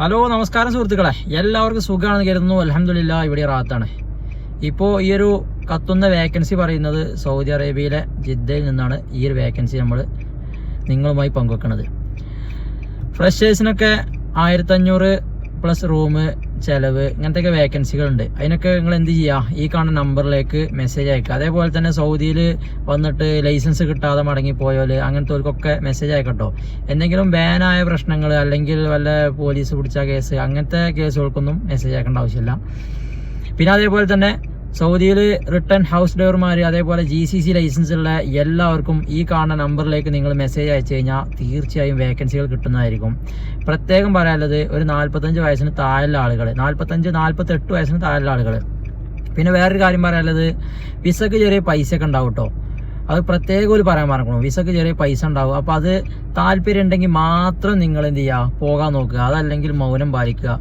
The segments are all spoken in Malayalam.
ഹലോ നമസ്കാരം സുഹൃത്തുക്കളെ. എല്ലാവർക്കും സുഖമാണെന്ന് കരുതുന്നു. അലഹമില്ല ഇവിടെ റാത്താണ്. ഇപ്പോൾ ഈ ഒരു കത്തുന്ന വേക്കൻസി പറയുന്നത് സൗദി അറേബ്യയിലെ ജിദ്ദയിൽ നിന്നാണ് ഈ ഒരു വേക്കൻസി നമ്മൾ നിങ്ങളുമായി പങ്കുവെക്കുന്നത് ഫ്രഷേഴ്സിനൊക്കെ ആയിരത്തഞ്ഞൂറ് പ്ലസ് റൂം ചെലവ് ഇങ്ങനത്തെയൊക്കെ വേക്കൻസികളുണ്ട്. അതിനൊക്കെ നിങ്ങൾ എന്ത് ചെയ്യുക ഈ കാണുന്ന നമ്പറിലേക്ക് മെസ്സേജ് അയക്കുക. അതേപോലെ തന്നെ സൗദിയിൽ വന്നിട്ട് ലൈസൻസ് കിട്ടാതെ മടങ്ങിപ്പോയാൽ അങ്ങനത്തെ മെസ്സേജ് അയക്കട്ടോ. എന്തെങ്കിലും ബാനായ പ്രശ്നങ്ങൾ അല്ലെങ്കിൽ വല്ല പോലീസ് പിടിച്ച കേസ് അങ്ങനത്തെ കേസുകൾക്കൊന്നും മെസ്സേജ് അയക്കേണ്ട ആവശ്യമില്ല. പിന്നെ അതേപോലെ തന്നെ സൗദിയിൽ റിട്ടേൺ ഹൗസ് ഡ്രൈവർമാർ അതേപോലെ ജി സി സി ലൈസൻസ് ഉള്ള എല്ലാവർക്കും ഈ കാണുന്ന നമ്പറിലേക്ക് നിങ്ങൾ മെസ്സേജ് അയച്ചു കഴിഞ്ഞാൽ തീർച്ചയായും വേക്കൻസികൾ കിട്ടുന്നതായിരിക്കും. പ്രത്യേകം പറയാനുള്ളത് ഒരു നാൽപ്പത്തഞ്ച് വയസ്സിന് താഴെയുള്ള ആളുകൾ നാൽപ്പത്തഞ്ച് നാൽപ്പത്തെട്ട് വയസ്സിന് താഴെയുള്ള ആളുകൾ പിന്നെ വേറൊരു കാര്യം പറയാനുള്ളത് വിസക്ക് ചെറിയ പൈസ ഒക്കെ ഉണ്ടാവും കേട്ടോ അത് പ്രത്യേകം ഒരു പറയാൻ മറക്കണം. വിസക്ക് ചെറിയ പൈസ ഉണ്ടാവും. അപ്പോൾ അത് താല്പര്യം ഉണ്ടെങ്കിൽ മാത്രം നിങ്ങൾ എന്ത് ചെയ്യുക? പോകാൻ നോക്കുക. അതല്ലെങ്കിൽ മൗനം പാലിക്കുക.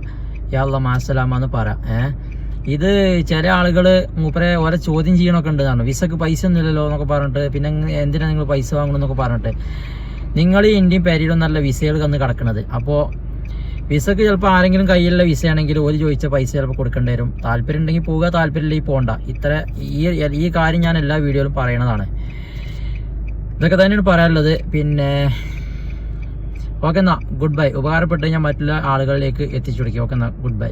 യാള്ള മാസലാമെന്ന് പറ ഏഹ്? ഇത് ചില ആളുകൾ മൂപ്പരെ ഓരോ ചോദ്യം ചെയ്യണമൊക്കെ ഉണ്ട് കാരണം വിസക്ക് പൈസ ഒന്നുമില്ലല്ലോ എന്നൊക്കെ പറഞ്ഞിട്ട് പിന്നെ എന്തിനാണ് നിങ്ങൾ പൈസ വാങ്ങണം എന്നൊക്കെ പറഞ്ഞിട്ട്. നിങ്ങൾ ഈ ഇന്ത്യൻ പേരിലും നല്ല വിസകൾ കന്ന് കിടക്കുന്നത് അപ്പോൾ വിസക്ക് ചിലപ്പോൾ ആരെങ്കിലും കയ്യിലുള്ള വിസയാണെങ്കിൽ ഒരു ചോദിച്ച പൈസ ചിലപ്പോൾ കൊടുക്കേണ്ടി വരും. താല്പര്യം ഉണ്ടെങ്കിൽ പോവുക താല്പര്യമില്ലെങ്കിൽ പോകണ്ട ഇത്ര ഈ ഈ കാര്യം ഞാൻ എല്ലാ വീഡിയോയിലും പറയണതാണ്. ഇതൊക്കെ തന്നെയാണ് പറയാനുള്ളത്. പിന്നെ ഓക്കെ എന്നാ ഗുഡ് ബൈ. ഉപകാരപ്പെട്ട് ഞാൻ മറ്റുള്ള ആളുകളിലേക്ക് എത്തിച്ചു കൊടുക്കുക ഓക്കെ എന്നാ ഗുഡ് ബൈ.